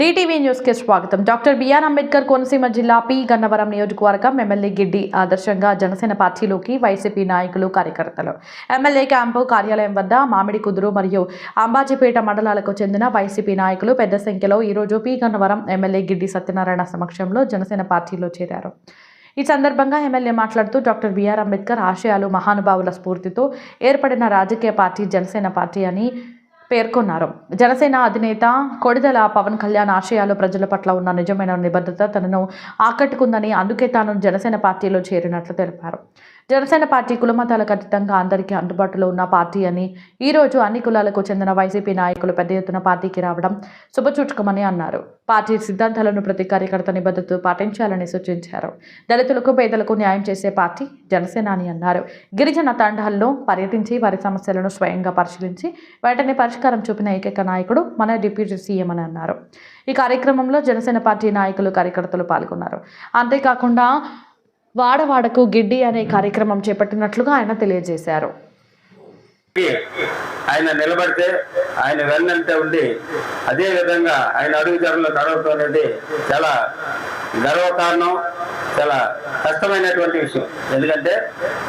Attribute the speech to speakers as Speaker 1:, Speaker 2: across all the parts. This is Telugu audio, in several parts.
Speaker 1: డిటీవీ న్యూస్కి స్వాగతం. డాక్టర్ బిఆర్ అంబేద్కర్ కోనసీమ జిల్లా పి. గన్నవరం నియోజకవర్గం ఎమ్మెల్యే గిడ్డి ఆదర్శంగా జనసేన పార్టీలోకి వైసీపీ నాయకులు కార్యకర్తలు. ఎమ్మెల్యే క్యాంపు కార్యాలయం వద్ద మామిడి కుదురు మరియు అంబాజీపేట మండలాలకు చెందిన వైసీపీ నాయకులు పెద్ద సంఖ్యలో ఈరోజు పి. గన్నవరం ఎమ్మెల్యే గిడ్డి సత్యనారాయణ సమక్షంలో జనసేన పార్టీలో చేరారు. ఈ సందర్భంగా ఎమ్మెల్యే మాట్లాడుతూ డాక్టర్ బిఆర్ అంబేద్కర్ ఆశయాలు మహానుభావుల స్ఫూర్తితో ఏర్పడిన రాజకీయ పార్టీ జనసేన పార్టీ అని పేర్కొన్నారు. జనసేన అధినేత కొడిదల పవన్ కళ్యాణ్ ఆశయాలు ప్రజల పట్ల ఉన్న నిజమైన నిబద్ధత తనను ఆకట్టుకుందని అందుకే తాను జనసేన పార్టీలో చేరినట్లు తెలిపారు. జనసేన పార్టీ కులమతాలకు అతీతంగా అందరికీ అందుబాటులో ఉన్న పార్టీ అని ఈరోజు అన్ని కులాలకు చెందిన వైసీపీ నాయకులు పెద్ద ఎత్తున పార్టీకి రావడం శుభచూచకమని అన్నారు. పార్టీ సిద్ధాంతాలను ప్రతి కార్యకర్త నిబద్ధతతో పాటించాలని సూచించారు. దళితులకు పేదలకు న్యాయం చేసే పార్టీ జనసేన అని అన్నారు. గిరిజన తండాల్లో పర్యటించి వారి సమస్యలను స్వయంగా పరిశీలించి వెంటనే పరిష్కారం చూపిన ఏకైక నాయకుడు మన డిప్యూటీ సీఎం అని అన్నారు. ఈ కార్యక్రమంలో జనసేన పార్టీ నాయకులు కార్యకర్తలు పాల్గొన్నారు. అంతేకాకుండా వాడవాడకు గిడ్డి అనే కార్యక్రమం చేపట్టినట్లుగా ఆయన తెలియజేశారు.
Speaker 2: ఆయన నిలబడితే ఆయన వెన్నంటే ఉండి అదే విధంగా ఆయన అడుగుజాడలో నడవటం అనేది చాలా గర్వకారణం చాలా కష్టమైనటువంటి విషయం. ఎందుకంటే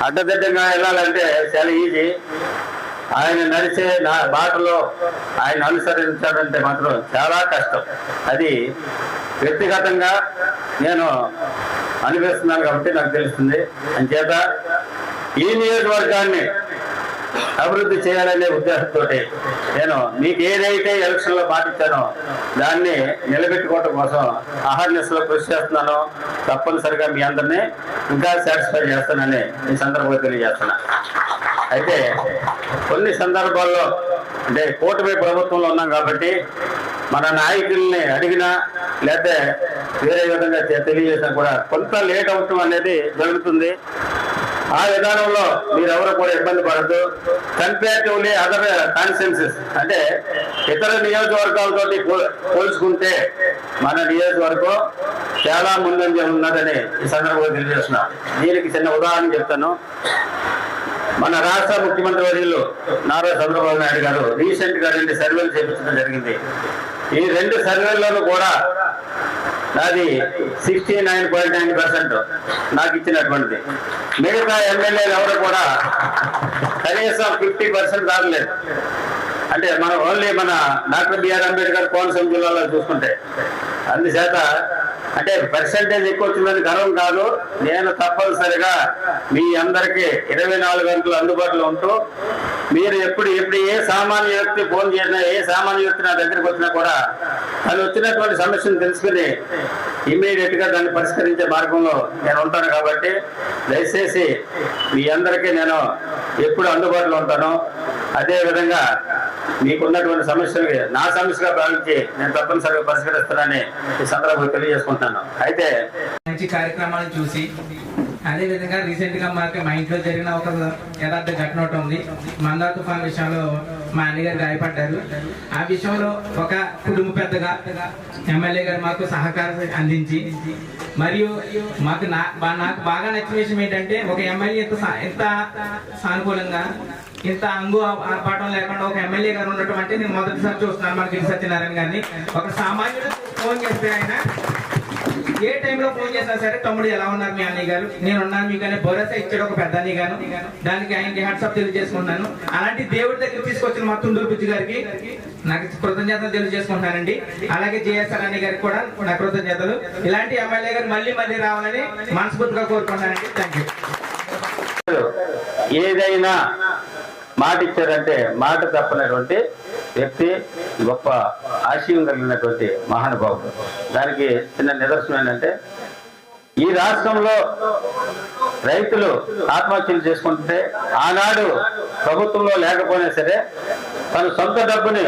Speaker 2: అడ్డదిడ్డంగా వెళ్ళాలంటే చాలా ఈజీ ఆయన నడిచే నా బాటలో ఆయన అనుసరించాలంటే మాత్రం చాలా కష్టం. అది వ్యక్తిగతంగా నేను అనుభవిస్తున్నాను కాబట్టి నాకు తెలుస్తుంది. అంచేత ఈ నియోజకవర్గాన్ని అభివృద్ధి చేయాలనే ఉద్దేశంతో నేను మీకు ఏదైతే ఎలక్షన్లో పాటించానో దాన్ని నిలబెట్టుకోవడం కోసం అహర్నెస్లో కృషి చేస్తున్నాను. తప్పనిసరిగా మీ అందరినీ ఇంకా సాటిస్ఫై చేస్తానని ఈ సందర్భంగా తెలియజేస్తున్నా. అయితే కొన్ని సందర్భాల్లో అంటే కూటమి ప్రభుత్వంలో ఉన్నాం కాబట్టి మన నాయకుల్ని అడిగినా లేకపోతే వేరే విధంగా తెలియజేసినా కూడా కొంత లేట్ అవటం అనేది జరుగుతుంది. ఆ విధానంలో మీరెవరు కూడా ఇబ్బంది పడద్దు. కంపేరిటివ్లీ అదర్ కాన్సెన్సెస్ అంటే ఇతర నియోజకవర్గాలతో పోల్చుకుంటే మన నియోజకవర్గం చాలా ముందంజ ఉన్నదని ఈ సందర్భంగా తెలియజేస్తున్నా. దీనికి చిన్న ఉదాహరణ చెప్తాను. మన రాష్ట్ర ముఖ్యమంత్రి వర్యులు నారా చంద్రబాబు నాయుడు గారు రీసెంట్గా రెండు సర్వేలు చేపించడం జరిగింది. ఈ రెండు సర్వేల్లోనూ కూడా నాది sixty nine point nine percent నాకు ఇచ్చినటువంటిది. మిగతా ఎమ్మెల్యేలు ఎవరు కూడా కనీసం ఫిఫ్టీ పర్సెంట్ రాలేదు అంటే మనం ఓన్లీ మన డాక్టర్ బిఆర్ అంబేద్కర్ కోనసీమ జిల్లాలో చూసుకుంటే. అందుచేత అంటే పర్సంటేజ్ ఎక్కువ వచ్చిందని గర్వం కాదు. నేను తప్పనిసరిగా మీ అందరికీ ఇరవై నాలుగు గంటలు అందుబాటులో ఉంటూ మీరు ఎప్పుడు ఎప్పుడు ఏ సామాన్య వ్యక్తి ఫోన్ చేసినా ఏ సామాన్య వ్యక్తి నా దగ్గరికి వచ్చినా కూడా తను వచ్చినటువంటి సమస్యను తెలుసుకుని ఇమీడియట్గా దాన్ని పరిష్కరించే మార్గంలో నేను ఉంటాను కాబట్టి దయచేసి మీ అందరికీ నేను ఎప్పుడు అందుబాటులో ఉంటాను అదేవిధంగా మీకున్నటువంటి సమస్యలు నా సమస్యగా భావించి నేను తప్పనిసరిగా పరిష్కరిస్తానని ఈ సందర్భంగా తెలియజేసుకుంటున్నాను. అయితే
Speaker 3: మంచి కార్యక్రమాన్ని చూసి అదే విధంగా మాకు మా ఇంట్లో జరిగిన ఒక యథార్థ ఘటన ఒకటి ఉంది. మందా తుఫాన్ విషయంలో మా అన్నగారు గాయపడ్డారు. ఆ విషయంలో ఒక కుటుంబ పెద్దగా ఎమ్మెల్యే గారు మాకు సహకారం అందించి మరియు మాకు నా నాకు బాగా నచ్చిన విషయం ఏంటంటే ఒక ఎమ్మెల్యే ఇంత సా- ఇంత సానుకూలంగా ఇంత అంగు ఆర్పాటం లేకుండా ఒక ఎమ్మెల్యే గారు ఉండటం అంటే నేను మొదటిసారి చూస్తున్నాను మనకి గిరి సత్యనారాయణ గారిని. ఒక సామాన్యుడు ఫోన్ చేస్తే ఆయన ఏ టైంలో ఫోన్ చేసినా సరే తమ్ముడు ఎలా ఉన్నారు మీ అన్నయ్య గారు? నేను ఉన్నాను మీకు అనే భరోసా ఇచ్చాడు ఒక పెద్ద అన్నయ్య గారు. దానికి ఆయనకి హ్యాట్సాప్ తెలియజేసుకుంటున్నాను. అలాంటి దేవుడి దగ్గర తీసుకొచ్చిన మా తుండూరు బుజ్జి గారికి నాకు కృతజ్ఞతలు తెలియజేసుకుంటున్నానండి. అలాగే జేఎస్ఆర్ అన్నయ్య గారికి కూడా నా కృతజ్ఞతలు. ఇలాంటి ఎమ్మెల్యే గారు మళ్ళీ మళ్ళీ రావాలని మనస్ఫూర్తిగా కోరుకుంటున్నానండి. థ్యాంక్ యూ
Speaker 2: ఏదైనా మాట ఇచ్చారంటే మాట తప్పనటువంటి వ్యక్తి గొప్ప ఆశయం కలిగినటువంటి మహానుభావుడు. దానికి చిన్న నిదర్శనం ఏంటంటే ఈ రాష్ట్రంలో రైతులు ఆత్మహత్యలు చేసుకుంటుంటే ఆనాడు ప్రభుత్వంలో లేకపోయినా సరే తన సొంత డబ్బుని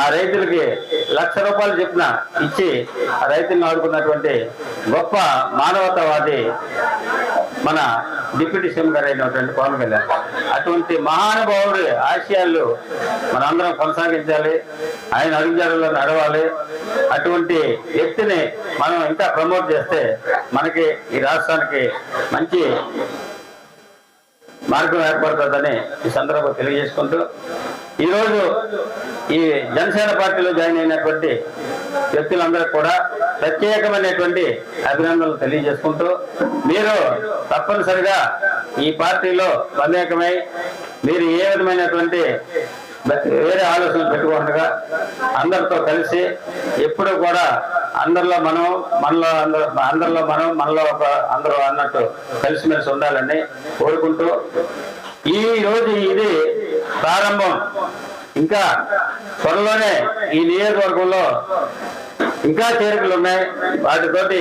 Speaker 2: ఆ రైతులకి లక్ష రూపాయలు చెప్పిన ఇచ్చి ఆ రైతులను ఆడుకున్నటువంటి గొప్ప మానవతావాది మన డిప్యూటీ సీఎం గారు అయినటువంటి పవన్ కళ్యాణ్. అటువంటి మహానుభావుడి ఆశయాలు మనందరం కొనసాగించాలి. ఆయన అడుగుజాడల్లో నడవాలి. అటువంటి వ్యక్తిని మనం ఇంకా ప్రమోట్ చేస్తే మనకి ఈ రాష్ట్రానికి మంచి మార్గం ఏర్పడుతుందని ఈ సందర్భంగా తెలియజేసుకుంటూ ఈరోజు ఈ జనసేన పార్టీలో జాయిన్ అయినటువంటి వ్యక్తులందరూ కూడా ప్రత్యేకమైనటువంటి అభినందనలు తెలియజేసుకుంటూ మీరు తప్పనిసరిగా ఈ పార్టీలో మమేకమై మీరు ఏ విధమైనటువంటి వేరే ఆలోచనలు పెట్టుకోకుండా అందరితో కలిసి ఎప్పుడు కూడా అందరిలో మనం మనలో అందరూ అందరిలో మనం మనలో ఒక అందరూ అన్నట్టు కలిసిమెలిసి ఉండాలని కోరుకుంటూ ఈ రోజు ఇది ప్రారంభం. ఇంకా త్వరలోనే ఈ నియోజకవర్గంలో ఇంకా చేరికలు ఉన్నాయి వాటితోటి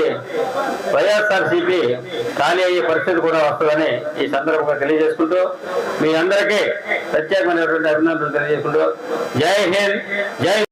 Speaker 2: వైఎస్ఆర్సీపీ ఖాళీ అయ్యే పరిస్థితి కూడా వస్తుందని ఈ సందర్భంగా తెలియజేసుకుంటూ మీ అందరికీ ప్రత్యేకమైనటువంటి అభినందనలు తెలియజేసుకుంటూ జై హింద్ జై